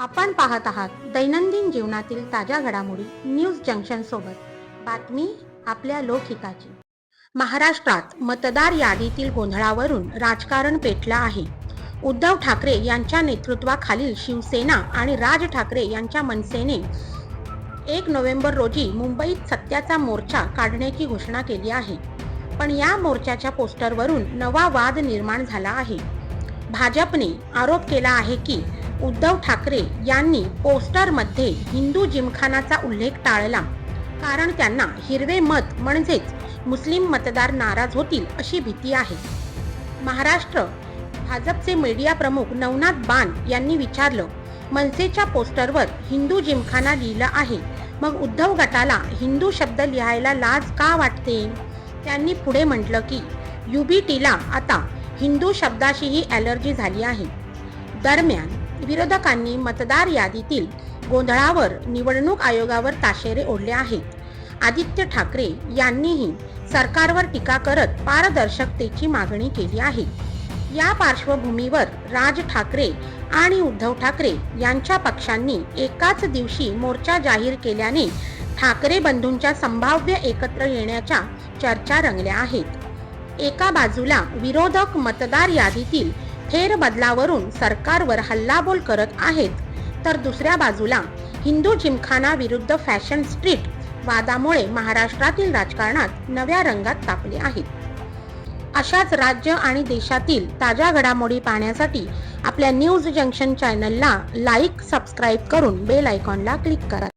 आपण पाहत आहात दैनंदिन जीवनातील ताज्या घडामोडी न्यूज जंक्शन सोबत. बातमी आपल्या लोकहिताची. महाराष्ट्रात मतदार यादीतील गोंधळावरून राजकारण पेटलं आहे. उद्धव ठाकरे यांच्या नेतृत्वाखालील शिवसेना आणि राज ठाकरे यांच्या मनसेने एक नोव्हेंबर रोजी मुंबईत सत्याचा मोर्चा काढण्याची घोषणा केली आहे. पण या मोर्चाच्या पोस्टरवरून नवा वाद निर्माण झाला आहे. भाजपने आरोप केला आहे की उद्धव ठाकरे यांनी पोस्टरमध्ये हिंदू जिमखानाचा उल्लेख टाळला. कारण त्यांना हिरवे मत म्हणजेच मुस्लिम मतदार नाराज होतील अशी भीती आहे. महाराष्ट्र भाजपचे मीडिया प्रमुख नवनाथ बान यांनी विचारलं मनसेच्या पोस्टरवर हिंदू जिमखाना लिहिलं आहे. मग उद्धव गटाला हिंदू शब्द लिहायला लाज का वाटते? त्यांनी पुढे म्हटलं की युबीटीला आता हिंदू शब्दाशीही ॲलर्जी झाली आहे. दरम्यान विरोधकांनी मतदार यादीतील गोंधळावर निवडणूक आयोगावर ताशेरे ओढले आहेत. आदित्य ठाकरे यांनीही सरकारवर टीका करत पारदर्शकतेची मागणी केली आहे. या पार्श्वभूमीवर राज ठाकरे आणि उद्धव ठाकरे यांच्या पक्षांनी एकाच दिवशी मोर्चा जाहीर केल्याने ठाकरे बंधूंच्या संभाव्य एकत्र येण्याच्या चर्चा रंगल्या आहेत. एका बाजूला विरोधक मतदार यादीतील फेरबदलावरून सरकारवर हल्लाबोल करत आहेत. तर दुसऱ्या बाजूला हिंदू जिमखाना विरुद्ध फॅशन स्ट्रीट वादामुळे महाराष्ट्रातील राजकारणात नव्या रंगात तापले आहेत. अशाच राज्य आणि देशातील ताज्या घडामोडी पाहण्यासाठी आपल्या न्यूज जंक्शन चॅनलला लाईक सबस्क्राईब करून बेल आयकॉनला क्लिक करा.